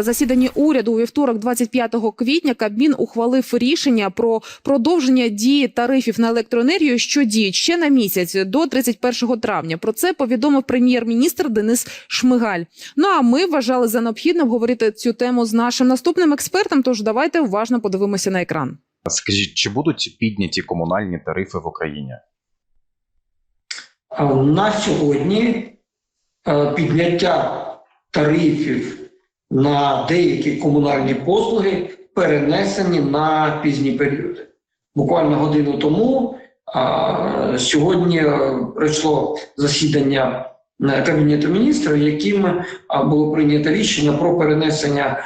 На засіданні уряду у вівторок, 25 квітня, Кабмін ухвалив рішення про продовження дії тарифів на електроенергію, що діють ще на місяць до 31 травня. Про це повідомив прем'єр-міністр Денис Шмигаль. Ну а ми вважали за необхідне обговорити цю тему з нашим наступним експертом. Тож давайте уважно подивимося на екран. Скажіть, чи будуть підняті комунальні тарифи в Україні? На сьогодні е, підняття тарифів на деякі комунальні послуги перенесені на пізні періоди. Буквально годину тому а, сьогодні е, пройшло засідання е, Кабінету міністрів, яким а, було прийнято рішення про перенесення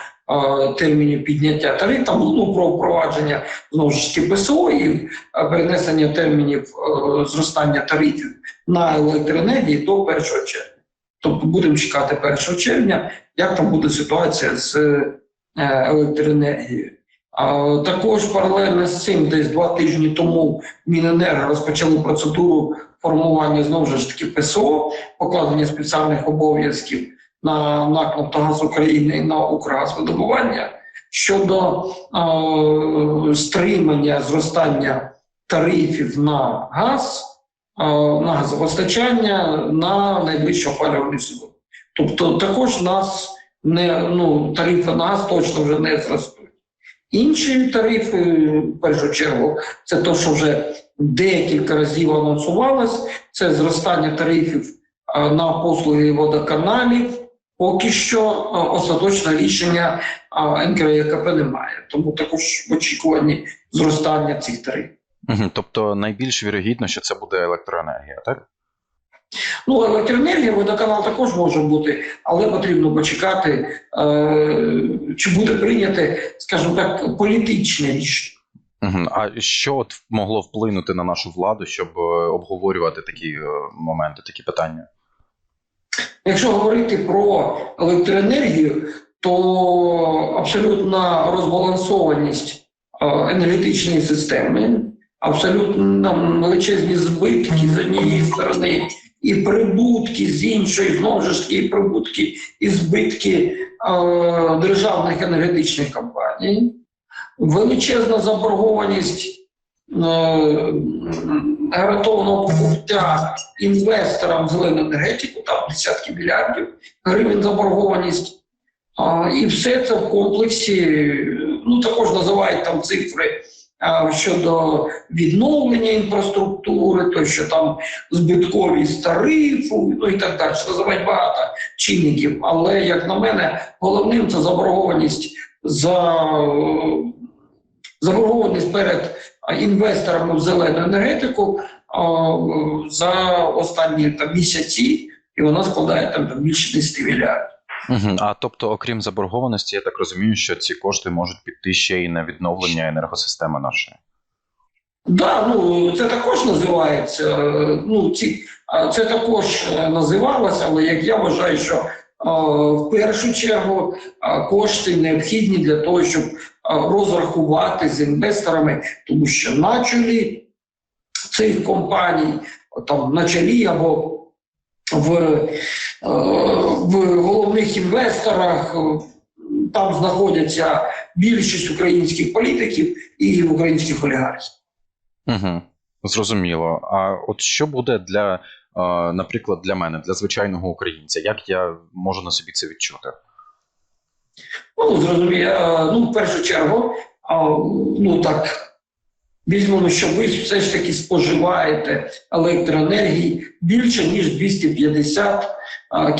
термінів підняття тарифів, ну, про впровадження знову ж таки ПСО і перенесення термінів е, зростання тарифів на електроенергії до 1 червня. Тобто будемо чекати 1 червня, як там буде ситуація з е, електроенергією. Також паралельно з цим, десь два тижні тому Міненерго розпочали процедуру формування знову ж таки ПСО, покладення спеціальних обов'язків на НАК «Нафтогаз України і на Укргазвидобування щодо е, стримання зростання тарифів на газ на газопостачання на найближчу опалювальний сезон. Тобто також нас не ну тарифи на газ точно вже не зростуть. Інші тарифи, в першу чергу, це те, що вже декілька разів анонсувалось, це зростання тарифів е, на послуги водоканалів. Поки що е, остаточне рішення е, НКРЕКП немає, тому також в очікуванні зростання цих тарифів. Тобто найбільш вірогідно, що це буде електроенергія, так? Ну, електроенергія, водоканал також може бути, але потрібно почекати, е, чи буде прийняте, скажімо так, політичне рішення. А що от могло вплинути на нашу владу, щоб е, обговорювати такі е, моменти, такі питання? Якщо говорити про електроенергію, то абсолютна розбалансованість е, енергетичної системи, абсолютно величезні збитки з однієї сторони, і прибутки з іншої, знову ж таки, і прибутки і збитки е, державних енергетичних компаній, величезна заборгованість е, гарантованого покупця інвесторам в зелену енергетику, там десятки мільярдів гривень заборгованість. А, і все це в комплексі, ну також називають там цифри щодо відновлення інфраструктури, то що там збитковість тарифу, ну і так далі. Називають багато чинників. Але як на мене, головним це заборгованість за заборгованість перед інвесторами в зелену енергетику за останні там місяці, і вона складає там більше 10 мільярдів. Мгм. А тобто, окрім заборгованості, я так розумію, що ці кошти можуть піти ще й на відновлення енергосистеми нашої. Да, ну це також називається. е, Ну ці це також е, називалося, але як я вважаю, що е, в першу чергу кошти необхідні для того, щоб розрахувати з інвесторами, тому що на чолі цих компаній, там на чолі або в, е, в головних інвесторах. е, Там знаходяться більшість українських політиків і українських олігархів. Угу. Зрозуміло. А от що буде для, е, наприклад, для мене, для звичайного українця? Як я можу на собі це відчути? Ну, зрозуміло, ну, в першу чергу, ну так, візьмемо, що ви все ж таки споживаєте електроенергії більше, ніж 250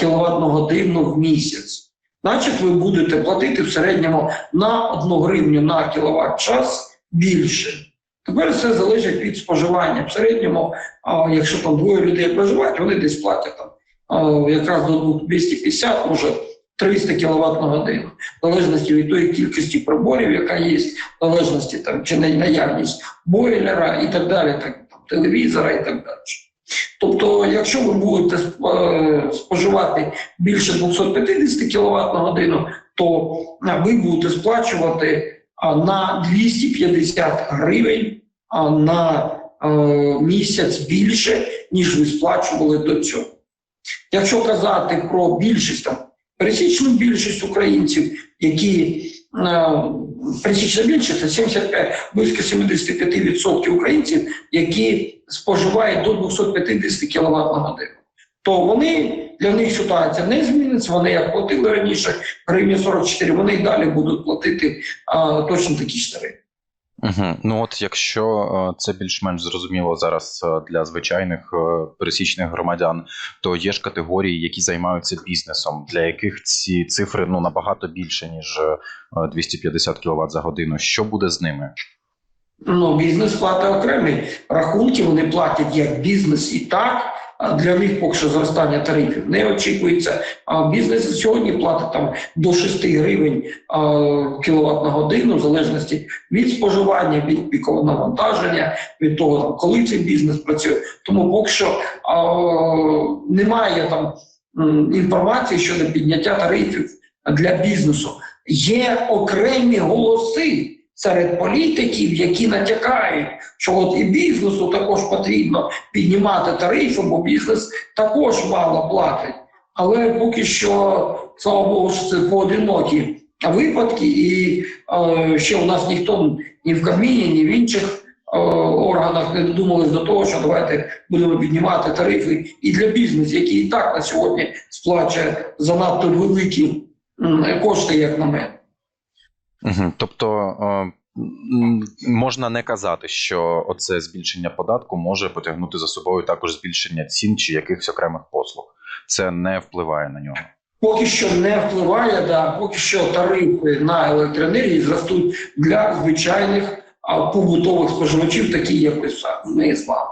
кВт годину в місяць. Значить, ви будете платити в середньому на 1 гривню на кіловат час більше. Тепер все залежить від споживання. В середньому, якщо там двоє людей проживають, вони десь платять там якраз до 250, може 300 кВт на годину, в залежності від тої кількості приборів, яка є, в залежності там чи не наявність бойлера і так далі, так, там, телевізора і так далі. Тобто, якщо ви будете е, споживати більше 250 кВт на годину, то е, ви будете сплачувати на 250 гривень на е, місяць більше, ніж ви сплачували до цього. Якщо казати про більшість там Пересічну більшість українців, які е, пересічна більшість це 75, близько 75% українців, які споживають до 250 кВт на годину. То вони для них ситуація не зміниться. Вони як платили раніше гривні 44, вони й далі будуть платити а, точно такі ж тарифи. Угу. Ну от якщо е, це більш-менш зрозуміло зараз е, для звичайних е, пересічних громадян, то є ж категорії, які займаються бізнесом, для яких ці цифри ну набагато більше ніж е, 250 кВт за годину. Що буде з ними? Ну, бізнес платить окремі рахунки, вони платять як бізнес і так. Для них поки що зростання тарифів не очікується. А бізнес сьогодні платить там до 6 гривень кіловат на годину, в залежності від споживання, від пікового навантаження, від того, коли цей бізнес працює. Тому поки що немає там інформації щодо підняття тарифів для бізнесу. Є окремі голоси серед політиків, які натякають, що от і бізнесу також потрібно піднімати тарифи, бо бізнес також мало платить. Але поки що, слава Богу, що це поодинокі випадки, і е, ще у нас ніхто ні в Кабміні, ні в інших е, органах не додумались до того, що давайте будемо піднімати тарифи і для бізнесу, який і так на сьогодні сплачує занадто великі кошти, як на мене. Тобто е, можна не казати, що оце збільшення податку може потягнути за собою також збільшення цін чи якихось окремих послуг. Це не впливає на нього. Поки що не впливає, да, поки що тарифи на електроенергію зростуть для звичайних побутових споживачів, такі як ми з вами.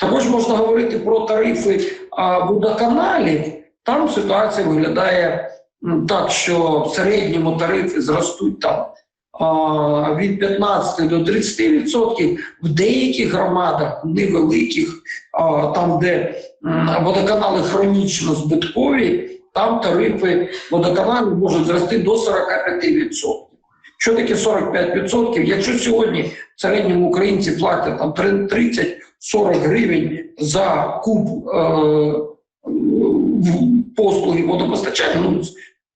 Також можна говорити про тарифи водоканалів. Там ситуація виглядає так, що в середньому тарифи зростуть там від 15 до 30%. В деяких громадах невеликих, там, де водоканали хронічно збиткові, там тарифи водоканалів можуть зрости до 45%. Що таке 45%? Якщо сьогодні в середньому українці платять там 30-40 гривень за куб е, послуги водопостачання, ну,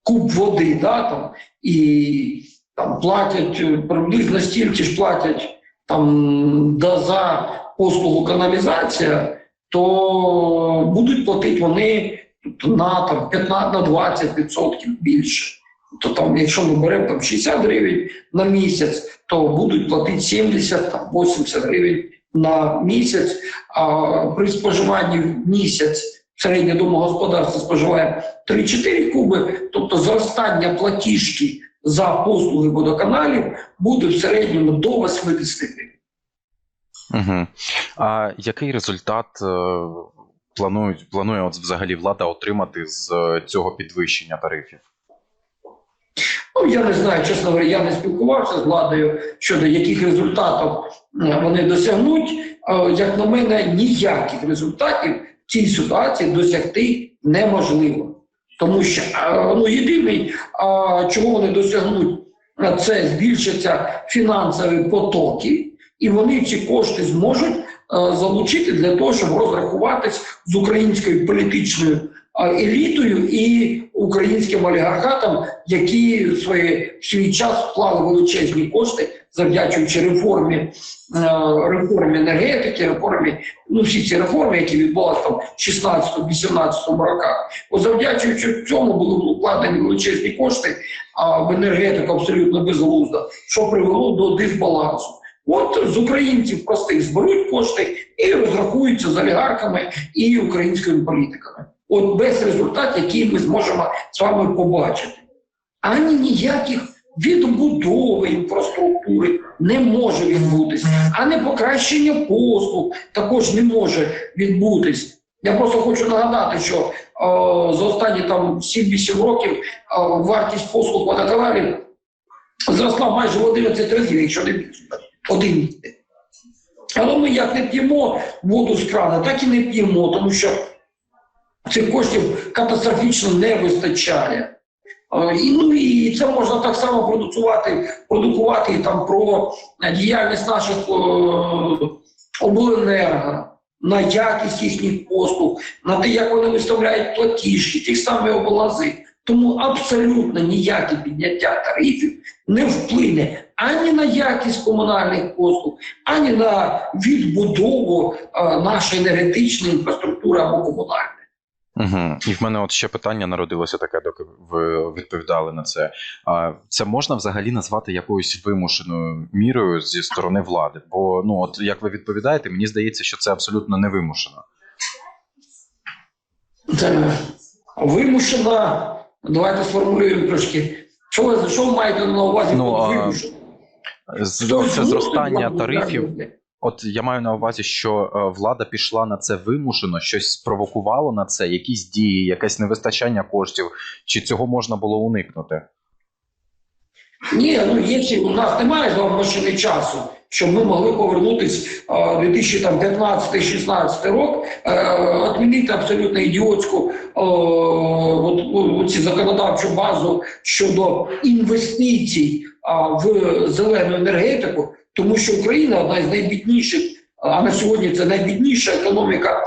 куб води, да, там, і там платять е, приблизно стільки ж платять там да, за послугу каналізація, то будуть платити вони на там 15 на 20% більше. То там, якщо ми беремо там 60 гривень на місяць, то будуть платити 70 там 80 гривень на місяць. А при споживанні в місяць середнє домогосподарство споживає 3-4 куби, тобто зростання платіжки за послуги водоканалів буде в середньому до 80. Угу. А який результат е, планують, планує от взагалі влада отримати з е, цього підвищення тарифів? Ну, я не знаю, чесно говоря, я не спілкувався з владою щодо яких результатів е, вони досягнуть. Як на мене, ніяких результатів цій ситуації досягти неможливо. Тому що ну, єдиний, чого вони досягнуть, це збільшаться фінансові потоки, і вони ці кошти зможуть залучити для того, щоб розрахуватись з українською політичною елітою і українським олігархатам, які в свій час вклали величезні кошти, завдячуючи реформі, е, реформі енергетики, реформі, ну всі ці реформи, які відбулися там в 16-18 роках. Завдячуючи цьому були вкладені величезні кошти а в енергетику абсолютно безглуздо, що привело до дисбалансу. От з українців простих зберуть кошти і розрахуються з олігархами і українськими політиками. От без результатів, які ми зможемо з вами побачити. Ані ніяких відбудови інфраструктури не може відбутись, ані покращення послуг також не може відбутись. Я просто хочу нагадати, що е, за останні там 7-8 років е, вартість послуг водоканалів зросла майже в 11 разів, якщо не більше. Один. Але ми як не п'ємо воду з крана, так і не п'ємо, тому що цих коштів катастрофічно не вистачає. Е, І, ну, і це можна так само продукувати, продукувати там про діяльність наших е, обленерго, на якість їхніх послуг, на те, як вони виставляють платіжки, ті ж самі облази. Тому абсолютно ніяке підняття тарифів не вплине ані на якість комунальних послуг, ані на відбудову е, нашої енергетичної інфраструктури або комунальної. Угу. І в мене от ще питання народилося таке, доки ви відповідали на це. А це можна взагалі назвати якоюсь вимушеною мірою зі сторони влади? Бо ну, от як ви відповідаєте, мені здається, що це абсолютно не вимушено. Це вимушена. Давайте сформулюємо трошки. Що ви, що ви маєте на увазі Ну, а, вимушено? Це зростання тарифів. От я маю на увазі, що е, влада пішла на це вимушено, щось спровокувало на це, якісь дії, якесь невистачання коштів, чи цього можна було уникнути? Ні, ну якщо у нас немає з вами машини часу, щоб ми могли повернутись а, 2015-16 рок, е, відмінити абсолютно ідіотську е, от, от, ці законодавчу базу щодо інвестицій в зелену енергетику, тому що Україна одна з найбідніших. А на сьогодні це найбідніша економіка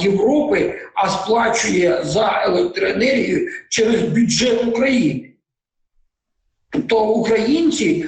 Європи, а сплачує за електроенергію через бюджет України. Тобто українці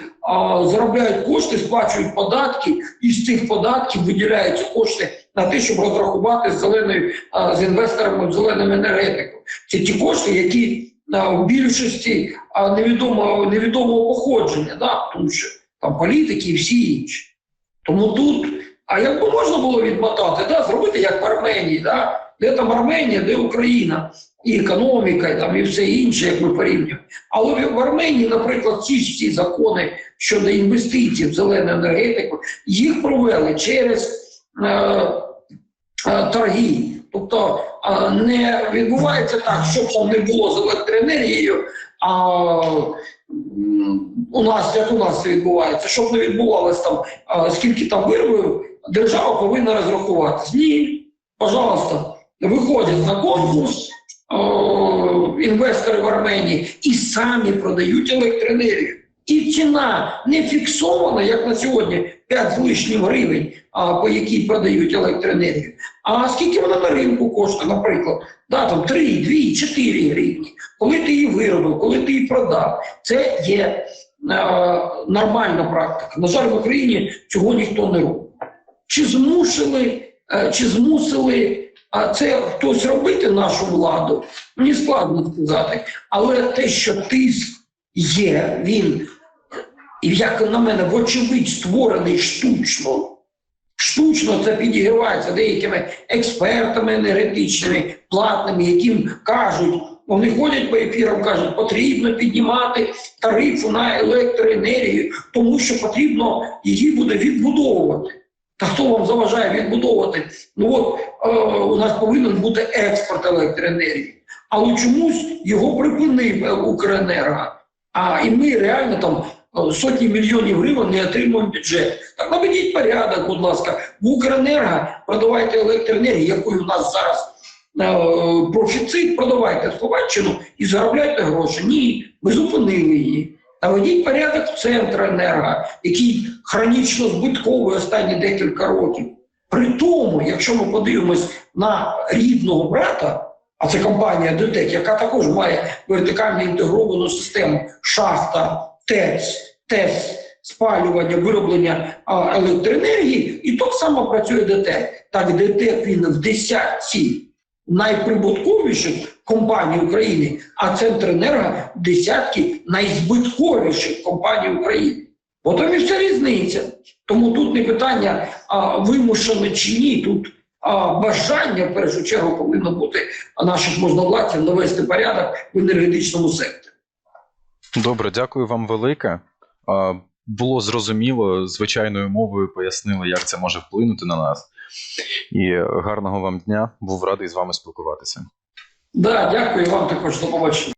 заробляють кошти, сплачують податки, і з цих податків виділяються кошти на те, щоб розрахувати з зеленою з інвесторами в зелену енергетику. Це ті кошти, які в більшості а, невідомого, невідомого походження, да? тому що там політики і всі інші. Тому тут, а якби можна було відмотати, да? зробити як в Арменії, да? де там Арменія, де Україна, і економіка, і, там, і все інше, як ми порівнюємо. Але в Арменії, наприклад, ці всі закони щодо інвестицій в зелену енергетику, їх провели через е, е, торги. Тобто е, не відбувається так, щоб там не було з електроенергією, а у нас як у нас це відбувається, щоб не відбувалося там, скільки там вирвів, держава повинна розрахуватись. Ні, пожалуйста, виходять на конкурс інвестори в Арменії і самі продають електроенергію. І ціна не фіксована, як на сьогодні, 5 з лишнім гривень, а, по якій продають електроенергію. А скільки вона на ринку коштує, наприклад, да, там 3, 2, 4 гривні. Коли ти її виробив, коли ти її продав, це є е, нормальна практика. На жаль, в Україні цього ніхто не робить. Чи змусили, е, чи змусили а це хтось робити нашу владу, мені складно сказати. Але те, що тиск є, він, і як на мене, вочевидь, створений штучно. Штучно це підігрівається деякими експертами енергетичними, платними, яким кажуть, вони ходять по ефірам, кажуть, потрібно піднімати тарифу на електроенергію, тому що потрібно її буде відбудовувати. Та хто вам заважає відбудовувати? Ну от е, у нас повинен бути експорт електроенергії, але чомусь його припинив Укренерго. А і ми реально там сотні мільйонів гривень не отримуємо бюджет. Так наведіть порядок, будь ласка, в Укренерго продавайте електроенергію, якою у нас зараз е, профіцит, продавайте Словаччину і заробляйте гроші. Ні, ми зупинили її. Наведіть порядок в Центренерго, який хронічно збитковий останні декілька років. При тому, якщо ми подивимось на рідного брата, а це компанія ДТЕК, яка також має вертикально інтегровану систему шахта, ТЕЦ, ТЕС, спалювання, вироблення а, електроенергії, і так само працює ДТЕК. Так, ДТЕК він в десятці найприбутковіших компаній України, а Центренерго в десятки найзбитковіших компаній України. От і вся різниця. Тому тут не питання а, вимушено чи ні. Тут а, бажання в першу чергу повинно бути наших можновладців навести порядок в енергетичному секторі. Добре, дякую вам велике. Було зрозуміло, звичайною мовою пояснили, як це може вплинути на нас. І гарного вам дня. Був радий з вами спілкуватися. Да, дякую вам також до побачення.